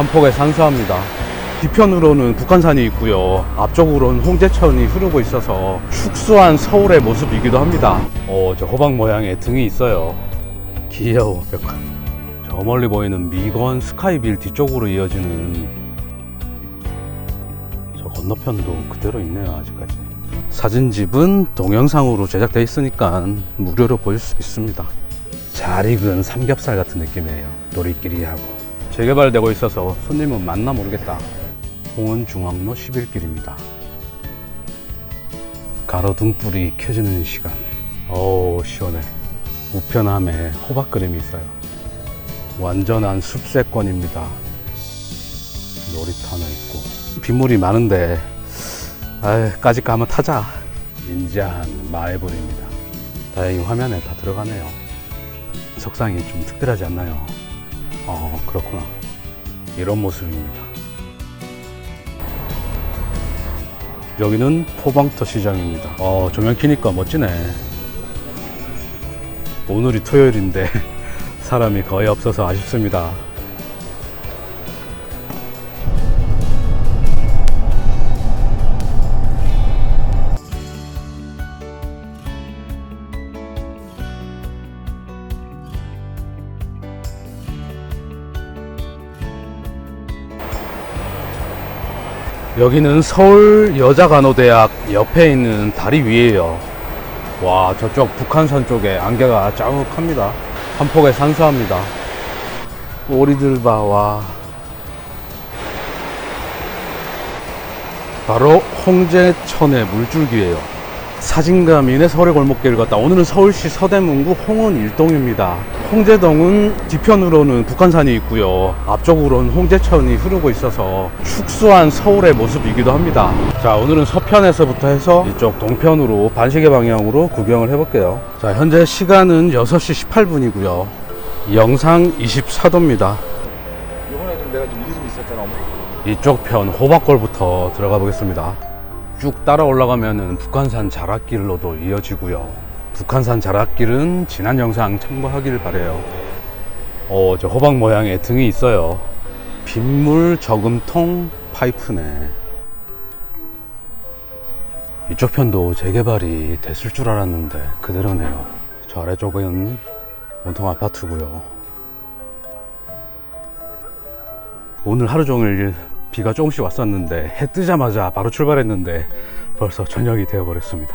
한 폭에 산수합니다. 뒤편으로는 북한산이 있고요. 앞쪽으로는 홍제천이 흐르고 있어서 축소한 서울의 모습이기도 합니다. 어, 저 호박 모양의 등이 있어요. 귀여워. 벽화. 저 멀리 보이는 미건 스카이빌 뒤쪽으로 이어지는 저 건너편도 그대로 있네요, 아직까지. 사진집은 동영상으로 제작되어 있으니까 무료로 보실 수 있습니다. 잘 익은 삼겹살 같은 느낌이에요. 도리끼리하고. 재개발되고 있어서 손님은 맞나 모르겠다. 홍은 중앙로 11길입니다. 가로등불이 켜지는 시간. 어우, 시원해. 우편함에 호박 그림이 있어요. 완전한 숲세권입니다. 놀이터 하나 있고. 빗물이 많은데, 아이, 까짓 거 한번 타자. 인자한 마애볼입니다. 다행히 화면에 다 들어가네요. 석상이 좀 특별하지 않나요? 어, 그렇구나. 이런 모습입니다. 여기는 포방터 시장입니다. 어, 조명 켜니까 멋지네. 오늘이 토요일인데 사람이 거의 없어서 아쉽습니다. 여기는 서울 여자간호대학 옆에 있는 다리 위에요. 와, 저쪽 북한산 쪽에 안개가 자욱합니다. 한 폭에 산수합니다. 오리들 봐, 와. 바로 홍제천의 물줄기예요. 사진가민의 서울의 골목길을 걷다. 오늘은 서울시 서대문구 홍은 일동입니다. 홍제동은 뒤편으로는 북한산이 있고요. 앞쪽으로는 홍제천이 흐르고 있어서 축소한 서울의 모습이기도 합니다. 자, 오늘은 서편에서부터 해서 이쪽 동편으로 반시계 방향으로 구경을 해볼게요. 자, 현재 시간은 6시 18분이고요. 영상 24도입니다. 이번에 좀 내가 좀 일이 좀 있었잖아. 이쪽 편 호박골부터 들어가 보겠습니다. 쭉 따라 올라가면은 북한산 자락길로도 이어지고요. 북한산 자락길은 지난 영상 참고하길 바래요. 어, 저 호박 모양의 등이 있어요. 빗물 저금통 파이프네. 이쪽 편도 재개발이 됐을 줄 알았는데 그대로네요. 저 아래쪽은 온통 아파트고요. 오늘 하루 종일 비가 조금씩 왔었는데 해 뜨자마자 바로 출발했는데 벌써 저녁이 되어버렸습니다.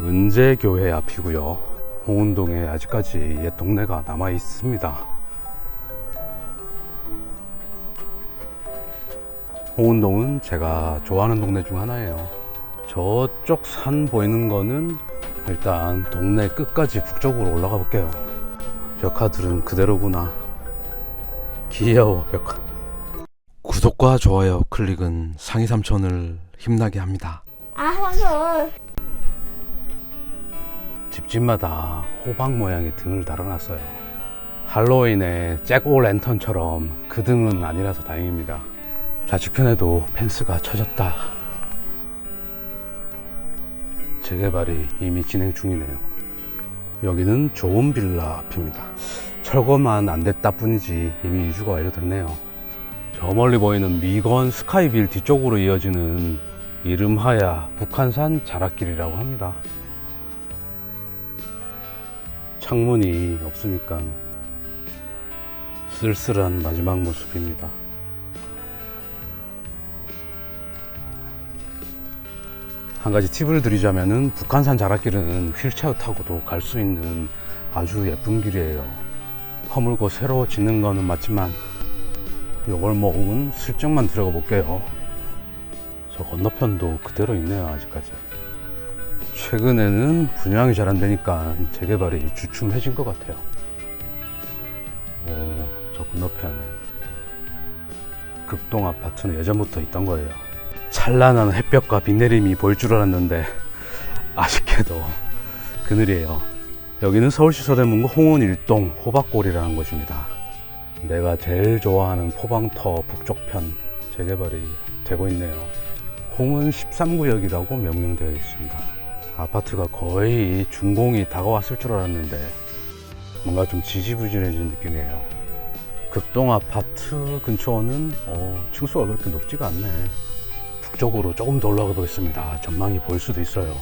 은재교회 앞이고요. 홍은동에 아직까지 옛 동네가 남아 있습니다. 홍은동은 제가 좋아하는 동네 중 하나예요. 저쪽 산 보이는 거는 일단 동네 끝까지 북쪽으로 올라가 볼게요. 벽화들은 그대로구나. 귀여워, 벽화. 구독과 좋아요 클릭은 상위 삼촌을 힘나게 합니다. 아, 황솔. 집집마다 호박 모양의 등을 달아놨어요. 할로윈의 잭오 랜턴처럼 그 등은 아니라서 다행입니다. 좌측편에도 펜스가 쳐졌다. 재개발이 이미 진행 중이네요. 여기는 좋은 빌라 앞입니다. 철거만 안 됐다 뿐이지 이미 이주가 완료됐네요. 저 멀리 보이는 미건 스카이빌 뒤쪽으로 이어지는 이름하야 북한산 자락길이라고 합니다. 창문이 없으니까 쓸쓸한 마지막 모습입니다. 한 가지 팁을 드리자면은 북한산 자락길은 휠체어 타고도 갈 수 있는 아주 예쁜 길이에요. 허물고 새로 짓는 거는 맞지만 요 골목은 슬쩍만 들어가 볼게요. 저 건너편도 그대로 있네요, 아직까지. 최근에는 분양이 잘 안 되니까 재개발이 주춤해진 것 같아요. 오, 저 건너편에 극동 아파트는 예전부터 있던 거예요. 찬란한 햇볕과 비 내림이 보일 줄 알았는데 아쉽게도 그늘이에요. 여기는 서울시 서대문구 홍원 일동 호박골이라는 곳입니다. 내가 제일 좋아하는 포방터 북쪽편 재개발이 되고 있네요. 홍은 13구역이라고 명명되어 있습니다. 아파트가 거의 준공이 다가왔을 줄 알았는데 뭔가 좀 지지부진해진 느낌이에요. 극동 아파트 근처는 어, 층수가 그렇게 높지가 않네. 북쪽으로 조금 더 올라가 보겠습니다. 전망이 보일 수도 있어요.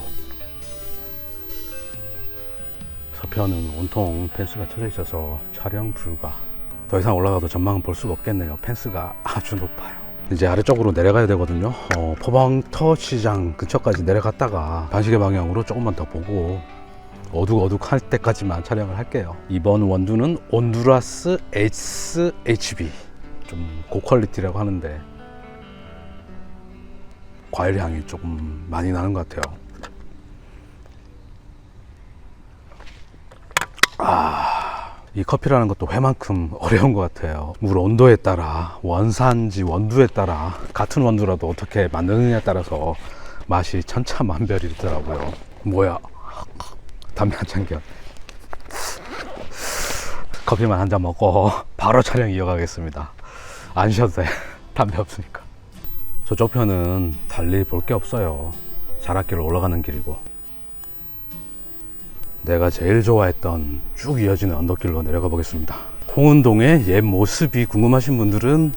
서편은 온통 펜스가 쳐져 있어서 촬영 불가. 더 이상 올라가도 전망은 볼 수가 없겠네요. 펜스가 아주 높아요. 이제 아래쪽으로 내려가야 되거든요. 어, 포방터 시장 근처까지 내려갔다가 반시계 방향으로 조금만 더 보고 어둑어둑할 때까지만 촬영을 할게요. 이번 원두는 온두라스 SHB. 좀 고퀄리티라고 하는데 과일 향이 조금 많이 나는 것 같아요. 아, 이 커피라는 것도 회만큼 어려운 것 같아요. 물 온도에 따라 원산지 원두에 따라 같은 원두라도 어떻게 만드느냐에 따라서 맛이 천차만별이더라고요. 뭐야? 담배 한 잔겨. 커피만 한 잔 먹고 바로 촬영 이어가겠습니다. 안 쉬어도 돼. 담배 없으니까. 저쪽 편은 달리 볼 게 없어요. 자락길 올라가는 길이고. 내가 제일 좋아했던 쭉 이어지는 언덕길로 내려가 보겠습니다. 홍은동의 옛 모습이 궁금하신 분들은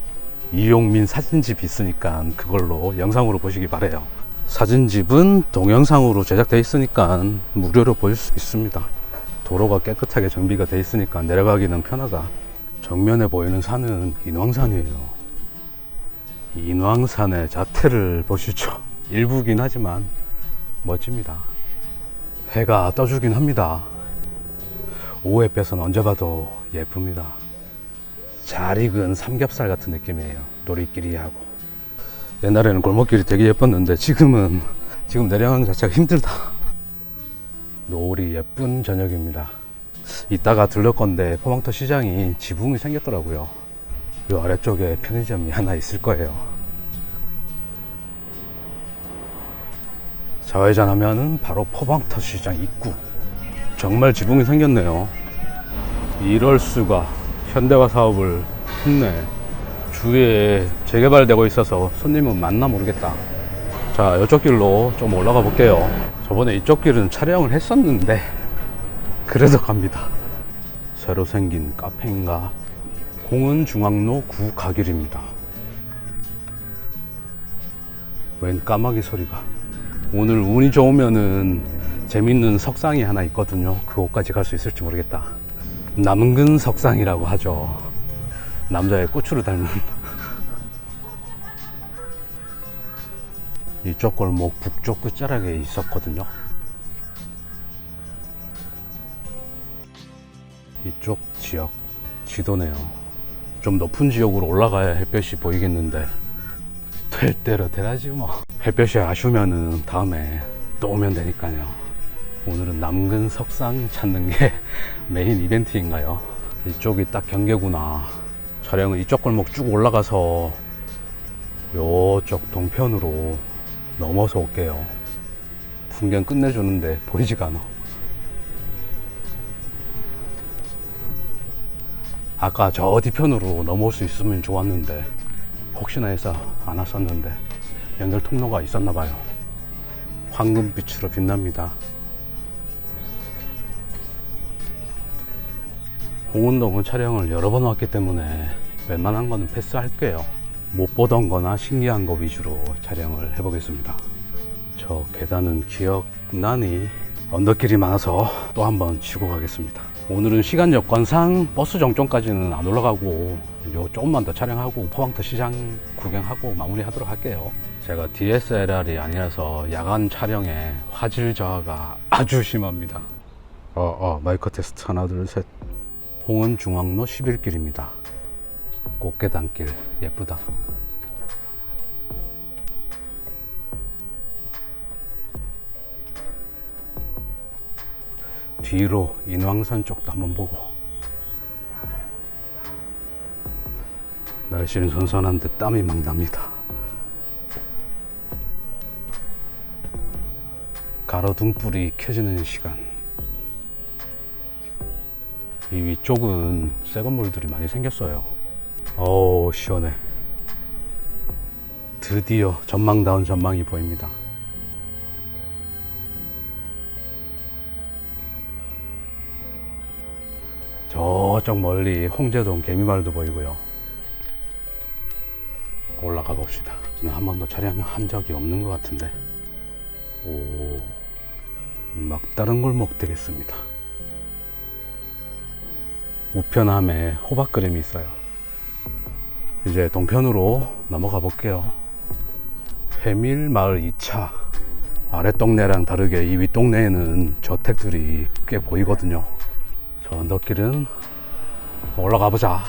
이용민 사진집이 있으니까 그걸로 영상으로 보시기 바래요. 사진집은 동영상으로 제작되어 있으니까 무료로 보실 수 있습니다. 도로가 깨끗하게 정비가 되어 있으니까 내려가기는 편하다. 정면에 보이는 산은 인왕산이에요. 인왕산의 자태를 보시죠. 일부긴 하지만 멋집니다. 해가 떠주긴 합니다. 오후에 빼선 언제 봐도 예쁩니다. 잘 익은 삼겹살 같은 느낌이에요. 노리끼리하고. 옛날에는 골목길이 되게 예뻤는데 지금은 지금 내려가는 것 자체가 힘들다. 노을이 예쁜 저녁입니다. 이따가 들를 건데 포항터 시장이 지붕이 생겼더라고요. 이 아래쪽에 편의점이 하나 있을 거예요. 좌회전 하면은 바로 포방터 시장 입구. 정말 지붕이 생겼네요. 이럴 수가 현대화 사업을 했네. 주위에 재개발되고 있어서 손님은 맞나 모르겠다. 자, 이쪽 길로 좀 올라가 볼게요. 저번에 이쪽 길은 촬영을 했었는데, 그래도 갑니다. 새로 생긴 카페인가? 홍은중앙로 구가길입니다. 웬 까마귀 소리가. 오늘 운이 좋으면은 재밌는 석상이 하나 있거든요. 그곳까지 갈 수 있을지 모르겠다. 남근 석상이라고 하죠. 남자의 꼬추를 닮은. 이쪽 골목 북쪽 끝자락에 있었거든요. 이쪽 지역 지도네요. 좀 높은 지역으로 올라가야 햇볕이 보이겠는데 될 대로 되라지 뭐. 햇볕이 아쉬우면은 다음에 또 오면 되니까요. 오늘은 남근 석상 찾는 게 메인 이벤트인가요? 이쪽이 딱 경계구나. 촬영은 이쪽 골목 쭉 올라가서 요쪽 동편으로 넘어서 올게요. 풍경 끝내주는데 보이지가 않아. 아까 저 뒤편으로 넘어올 수 있으면 좋았는데 혹시나 해서 안 왔었는데 연결 통로가 있었나 봐요. 황금빛으로 빛납니다. 홍은동은 촬영을 여러 번 왔기 때문에 웬만한 거는 패스할게요. 못 보던 거나 신기한 거 위주로 촬영을 해보겠습니다. 저 계단은 기억나니 언덕길이 많아서 또 한번 치고 가겠습니다. 오늘은 시간 여건상 버스 정점까지는 안 올라가고 요 조금만 더 촬영하고 포항터 시장 구경하고 마무리하도록 할게요. 제가 DSLR이 아니라서 야간 촬영에 화질 저하가 아주 심합니다. 어, 어, 마이크 테스트 하나, 둘, 셋. 홍은 중앙로 11길입니다. 꽃게단길 예쁘다. 뒤로 인왕산 쪽도 한번 보고 날씨는 선선한데 땀이 막 납니다. 가로등불이 켜지는 시간. 이 위쪽은 새 건물들이 많이 생겼어요. 어우, 시원해. 드디어 전망다운 전망이 보입니다. 저쪽 멀리 홍제동 개미말도 보이고요. 올라가 봅시다. 저는 한 번도 촬영한 적이 없는 것 같은데. 오, 막다른 골목 되겠습니다. 우편함에 호박 그림이 있어요. 이제 동편으로 넘어가 볼게요. 해밀 마을 2차. 아랫 동네랑 다르게 이 윗동네에는 저택들이 꽤 보이거든요. 저 언덕길은 올라가 보자.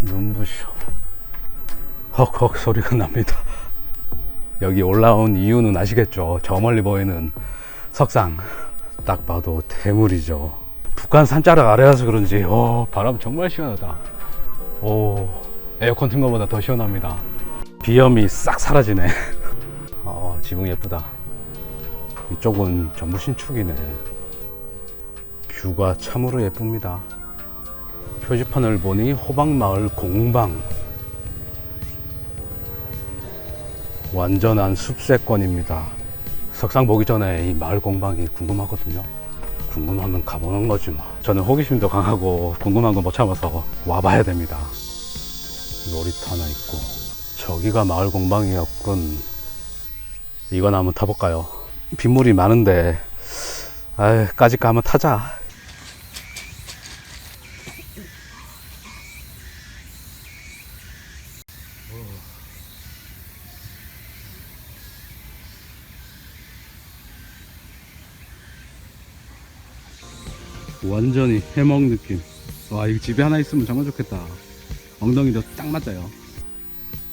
눈부셔. 헉헉 소리가 납니다. 여기 올라온 이유는 아시겠죠? 저 멀리 보이는 석상. 딱 봐도 대물이죠. 북한 산자락 아래라서 그런지, 오, 바람 정말 시원하다. 오, 에어컨 튼 것보다 더 시원합니다. 비염이 싹 사라지네. 어, 지붕 예쁘다. 이쪽은 전부 신축이네. 뷰가 참으로 예쁩니다. 표지판을 보니 호박마을 공방. 완전한 숲세권입니다. 석상 보기 전에 이 마을 공방이 궁금하거든요. 궁금하면 가보는 거지 뭐. 저는 호기심도 강하고 궁금한 거못 참아서 와봐야 됩니다. 놀이터 하나 있고 저기가 마을 공방이었군. 이건 한번 타볼까요? 빗물이 많은데 아, 까짓 거 한번 타자. 완전히 해먹 느낌. 와, 이거 집에 하나 있으면 정말 좋겠다. 엉덩이도 딱 맞아요.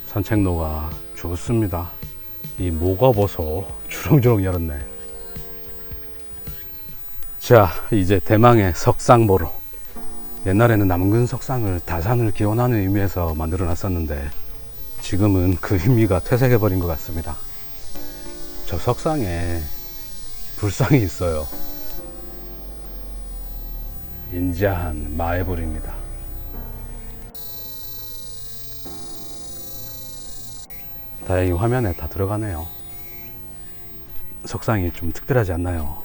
산책로가 좋습니다. 이 모가버섯 주렁주렁 열었네. 자, 이제 대망의 석상 보러. 옛날에는 남근 석상을 다산을 기원하는 의미에서 만들어 놨었는데 지금은 그 의미가 퇴색해 버린 것 같습니다. 저 석상에 불상이 있어요. 인자한 마애불입니다. 다행히 화면에 다 들어가네요. 석상이 좀 특별하지 않나요?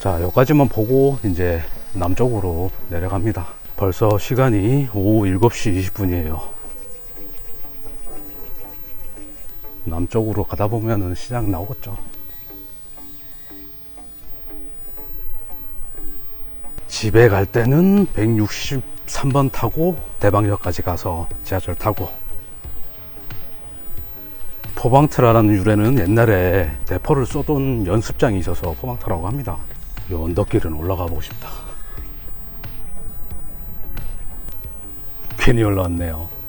자, 여기까지만 보고 이제 남쪽으로 내려갑니다. 벌써 시간이 오후 7시 20분이에요. 남쪽으로 가다 보면은 시장 나오겠죠. 집에 갈 때는 163번 타고 대방역까지 가서 지하철 타고 포방트라라는 유래는 옛날에 대포를 쏘던 연습장이 있어서 포방트라고 합니다. 이 언덕길은 올라가 보고 싶다. 괜히 올라왔네요.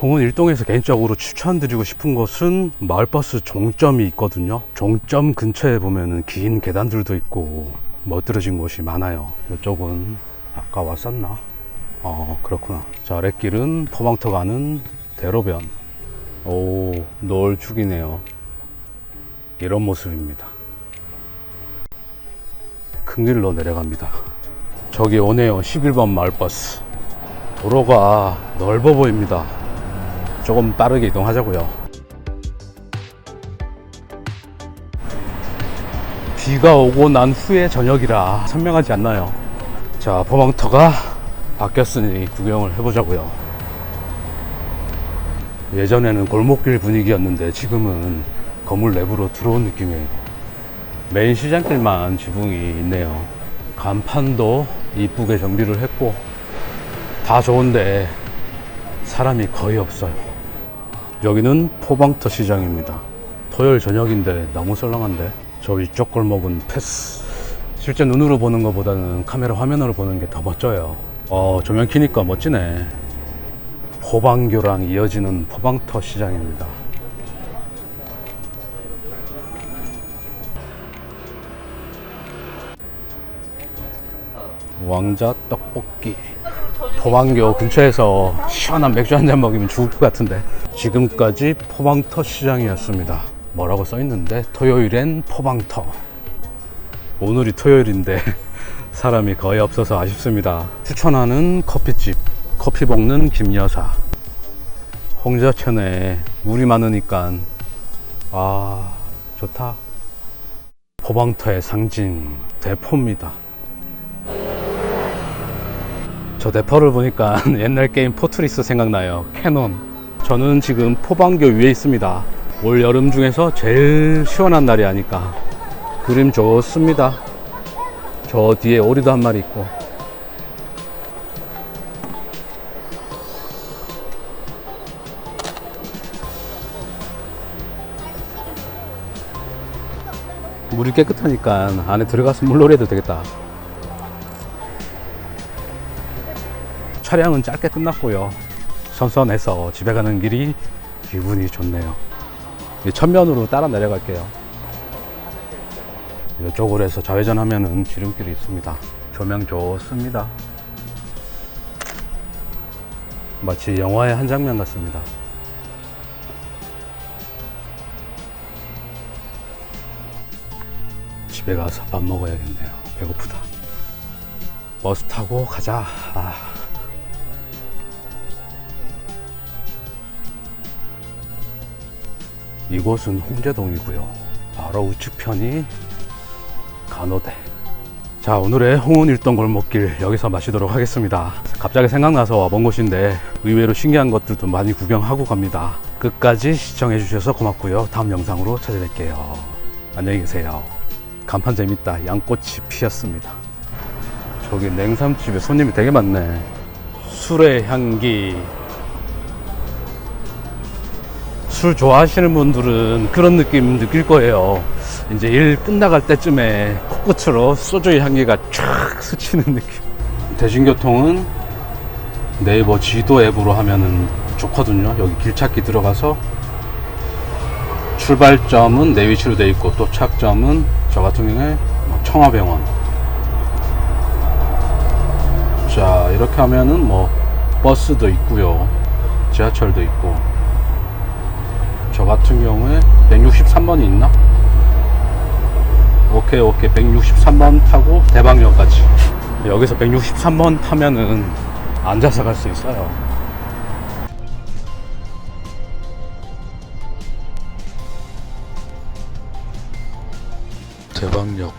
홍은 일동에서 개인적으로 추천드리고 싶은 곳은 마을버스 종점이 있거든요. 종점 근처에 보면은 긴 계단들도 있고 멋들어진 곳이 많아요. 이쪽은 아까 왔었나? 어, 그렇구나. 저 아랫길은 포방터 가는 대로변. 오, 노을 죽이네요. 이런 모습입니다. 큰 길로 내려갑니다. 저기 오네요. 11번 마을버스. 도로가 넓어 보입니다. 조금 빠르게 이동하자고요. 비가 오고 난 후에 저녁이라 선명하지 않나요? 자, 포망터가 바뀌었으니 구경을 해보자고요. 예전에는 골목길 분위기였는데 지금은 건물 내부로 들어온 느낌이에요. 메인 시장길만 지붕이 있네요. 간판도 이쁘게 정비를 했고 다 좋은데 사람이 거의 없어요. 여기는 포방터 시장입니다. 토요일 저녁인데 너무 썰렁한데 저 위쪽 골목은 패스. 실제 눈으로 보는 것보다는 카메라 화면으로 보는 게 더 멋져요. 어, 조명 켜니까 멋지네. 포방교랑 이어지는 포방터 시장입니다. 왕자 떡볶이. 포방교 근처에서 시원한 맥주 한 잔 먹으면 죽을 것 같은데 지금까지 포방터 시장이었습니다. 뭐라고 써 있는데 토요일엔 포방터. 오늘이 토요일인데 사람이 거의 없어서 아쉽습니다. 추천하는 커피집 커피 볶는 김여사. 홍자천에 물이 많으니까 아 좋다. 포방터의 상징 대포입니다. 저 대퍼를 보니까 옛날 게임 포트리스 생각나요. 캐논. 저는 지금 포방교 위에 있습니다. 올 여름 중에서 제일 시원한 날이 아닐까. 그림 좋습니다. 저 뒤에 오리도 한 마리 있고. 물이 깨끗하니까 안에 들어가서 물놀이 해도 되겠다. 촬영은 짧게 끝났고요. 선선해서 집에 가는 길이 기분이 좋네요. 이 천면으로 따라 내려갈게요. 이쪽으로 해서 좌회전 하면은 지름길이 있습니다. 조명 좋습니다. 마치 영화의 한 장면 같습니다. 집에 가서 밥 먹어야겠네요. 배고프다. 버스 타고 가자. 아. 이곳은 홍제동이고요. 바로 우측편이 간호대. 자, 오늘의 홍은 일동 골목길 여기서 마시도록 하겠습니다. 갑자기 생각나서 와본 곳인데 의외로 신기한 것들도 많이 구경하고 갑니다. 끝까지 시청해 주셔서 고맙고요. 다음 영상으로 찾아뵐게요. 안녕히 계세요. 간판 재밌다. 양꽃이 피었습니다. 저기 냉삼집에 손님이 되게 많네. 술의 향기. 술 좋아하시는 분들은 그런 느낌 느낄 거예요. 이제 일 끝나갈 때쯤에 코끝으로 소주의 향기가 쫙 스치는 느낌. 대중교통은 네이버 지도 앱으로 하면은 좋거든요. 여기 길 찾기 들어가서 출발점은 내 위치로 돼 있고 도착점은 저 같은 경우에 뭐 청와병원. 자 이렇게 하면은 뭐 버스도 있고요, 지하철도 있고. 저 같은 경우에 163번이 있나? 오케이 오케이. 163번 타고 대방역까지. 여기서 163번 타면은 앉아서 갈 수 있어요. 대방역